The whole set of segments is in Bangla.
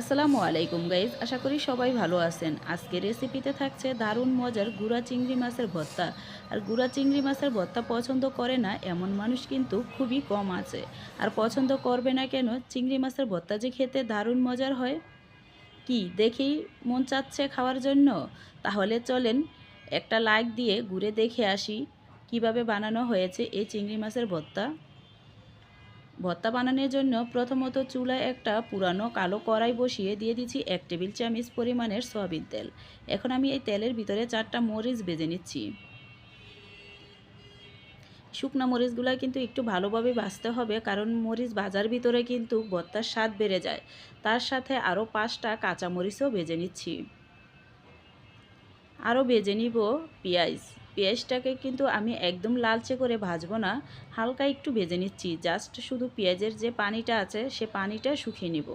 আসসালামু আলাইকুম গাইজ, আশা করি সবাই ভালো আছেন। আজকে রেসিপিতে থাকছে দারুণ মজার গুঁড়া চিংড়ি মাছের ভর্তা। আর গুঁড়া চিংড়ি মাছের ভর্তা পছন্দ করে না, এমন মানুষ কিন্তু খুবই কম আছে। আর পছন্দ করবে না কেন, চিংড়ি মাছের ভর্তা যে খেতে দারুণ মজার হয়? কি, দেখি মন চাচ্ছে খাওয়ার জন্য? তাহলে চলেন, একটা লাইক দিয়ে ঘুরে দেখে আসি, কীভাবে বানানো হয়েছে এই চিংড়ি মাছের ভর্তা। ভর্তা বানানোর জন্য প্রথমত চুলায় একটা পুরানো কালো কড়াই বসিয়ে দিয়ে দিচ্ছি এক টেবিল চামচ পরিমাণের সয়াবিন তেল। এখন আমি এই তেলের ভিতরে চারটা মরিচ ভেজে নিচ্ছি। শুকনা মরিচগুলো কিন্তু একটু ভালোভাবে বাছতে হবে, কারণ মরিচ ভাজার ভিতরে কিন্তু ভর্তার স্বাদ বেড়ে যায়। তার সাথে আরও পাঁচটা কাঁচা মরিচও ভেজে নিচ্ছি। আরও ভেজে নিব পেঁয়াজ। পেঁয়াজটাকে কিন্তু আমি একদম লালচে করে ভাজবো না, হালকা একটু ভেজে নিচ্ছি জাস্ট শুধু পেঁয়াজের যে পানিটা আছে, সে পানিটা শুকিয়ে নিব।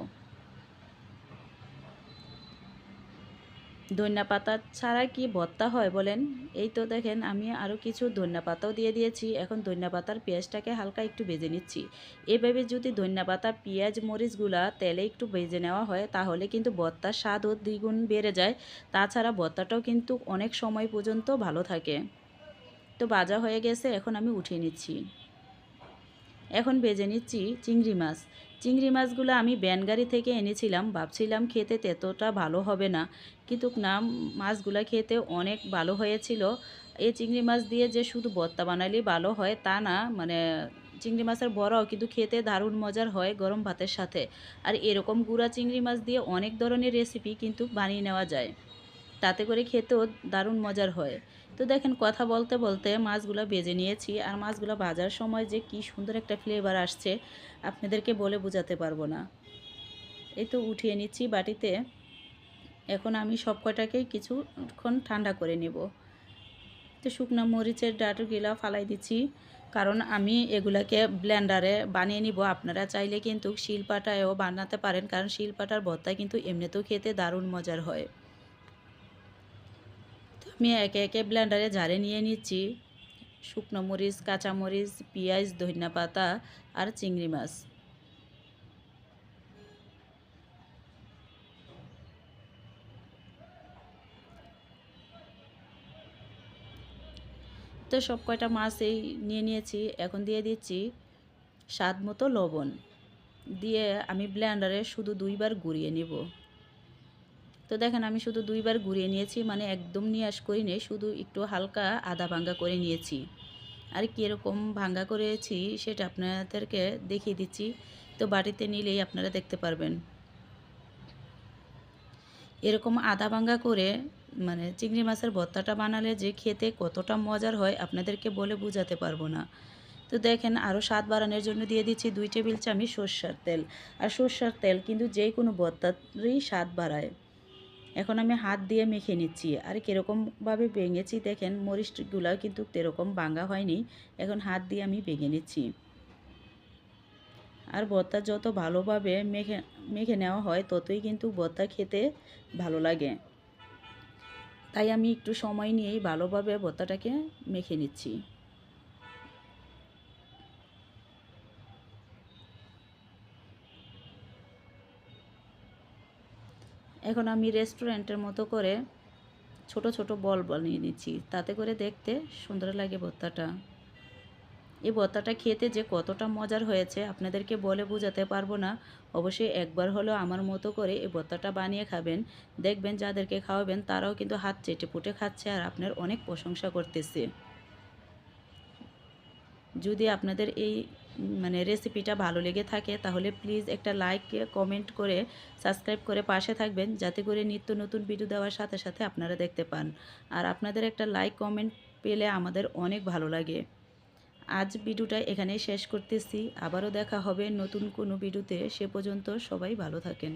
ধনিয়া পাতা ছাড়া কি ভর্তা হয় বলেন? এই তো দেখেন, আমি আরও কিছু ধনিয়া পাতাও দিয়ে দিয়েছি। এখন ধনিয়া পাতার পেঁয়াজটাকে হালকা একটু ভেজে নিচ্ছি। এভাবে যদি ধনিয়া পাতা, পেঁয়াজ, মরিচগুলা তেলে একটু ভেজে নেওয়া হয়, তাহলে কিন্তু ভর্তার স্বাদও দ্বিগুণ বেড়ে যায়। তাছাড়া ভর্তাটাও কিন্তু অনেক সময় পর্যন্ত ভালো থাকে। তো বাজা হয়ে গেছে, এখন আমি উঠিয়ে নিচ্ছি। এখন ভেজে নিচ্ছি চিংড়ি মাছ। চিংড়ি মাছগুলো আমি ব্যানগাড়ি থেকে এনেছিলাম, ভাবছিলাম খেতে তেতোটা ভালো হবে না, কিন্তু না, মাছগুলো খেতে অনেক ভালো হয়েছিল। এই চিংড়ি মাছ দিয়ে যে শুধু ভর্তা বানালেই ভালো হয়, তা না মানে চিংড়ি মাছের বড়াও কিন্তু খেতে দারুণ মজার হয় গরম ভাতের সাথে। আর এরকম গুঁড়া চিংড়ি মাছ দিয়ে অনেক ধরনের রেসিপি কিন্তু বানিয়ে নেওয়া যায়। তাতে করে খেতেও দারুণ মজার হয়। তো দেখেন, কথা বলতে বলতে মাছগুলো ভেজে নিয়েছি আর মাছগুলো ভাজার সময় যে কি সুন্দর একটা ফ্লেভার আসছে, আপনাদেরকে বলে বোঝাতে পারব না। এই তো উঠিয়ে নিচ্ছি বাটিতে। এখন আমি সব কটাকেই কিছুক্ষণ ঠান্ডা করে নেব। তো শুকনো মরিচের ডাটুগুলা ফালাই দিচ্ছি। কারণ আমি এগুলাকে ব্লেন্ডারে বানিয়ে নিব। আপনারা চাইলে কিন্তু শিলপাটায়ও বানাতে পারেন। কারণ শিলপাটার ভর্তা কিন্তু এমনিতেও খেতে দারুণ মজার হয়। আমি একে একে ব্লেন্ডারে ঝাড়ে নিয়ে নিচ্ছি। শুকনো মরিচ কাঁচামরিচ পেঁয়াজ, ধনিয়া পাতা আর চিংড়ি মাছ। তো সব কয়টা মাছ এই নিয়ে নিয়েছি। এখন দিয়ে দিচ্ছি স্বাদ মতো লবণ। দিয়ে আমি ব্লেন্ডারে শুধু দুইবার ঘুরিয়ে নেব। তো দেখেন, আমি শুধু দুইবার ঘুরিয়ে নিয়েছি মানে একদম নিয়াস করি নেই শুধু একটু হালকা আদা ভাঙ্গা করে নিয়েছি। আর কীরকম ভাঙ্গা করেছি, সেটা আপনাদেরকে দেখিয়ে দিচ্ছি। তো বাড়িতে নিলেই আপনারা দেখতে পারবেন। এরকম আদা ভাঙ্গা করে মানে চিংড়ি মাছের ভর্তাটা বানালে যে খেতে কতটা মজার হয়, আপনাদেরকে বলে বোঝাতে পারব না। তো দেখেন আরও স্বাদ বাড়ানোর জন্য দিয়ে দিচ্ছি দুই টেবিল চামচ সর্ষার তেল। আর সর্ষার তেল কিন্তু যে কোনো ভর্তারই স্বাদ বাড়ায়। এখন আমি হাত দিয়ে মেখে নিচ্ছি। আর কীরকমভাবে ভেঙেছি দেখেন মরিচগুলো কিন্তু এরকম ভাঙা হয়নি। এখন হাত দিয়ে আমি ভেঙে নিচ্ছি। আর ভর্তা যত ভালোভাবে মেখে মেখে নেওয়া হয় ততই কিন্তু ভর্তা খেতে ভালো লাগে। তাই আমি একটু সময় নিয়েই ভালোভাবে ভর্তাটাকে মেখে নিচ্ছি। এখন আমি রেস্টুরেন্টের মতো করে ছোট ছোট বল বানিয়ে নিচ্ছি। তাতে করে দেখতে সুন্দর লাগে ভর্তাটা। এই ভর্তাটা খেতে যে কতটা মজার হয়েছে, আপনাদেরকে বলে বোঝাতে পারব না। অবশ্যই একবার হলেও আমার মতো করে এই ভর্তাটা বানিয়ে খাবেন। দেখবেন যাদেরকে খাওয়াবেন তারাও কিন্তু হাত চেটে পুটে খাচ্ছে আর আপনার অনেক প্রশংসা করতেছে। যদি আপনাদের এই মানে রেসিপিটা ভালো লেগে থাকে, তাহলে প্লিজ একটা লাইক কমেন্ট করে সাবস্ক্রাইব করে পাশে থাকবেন, যাতে করে নিত্য নতুন ভিডিও দেওয়ার সাথে সাথে আপনারা দেখতে পান। আর আপনাদের একটা লাইক কমেন্ট পেলে আমাদের অনেক ভালো লাগে। আজ ভিডিওটা এখানেই শেষ করতেছি, আবারও দেখা হবে নতুন কোনো ভিডিওতে সে পর্যন্ত সবাই ভালো থাকেন।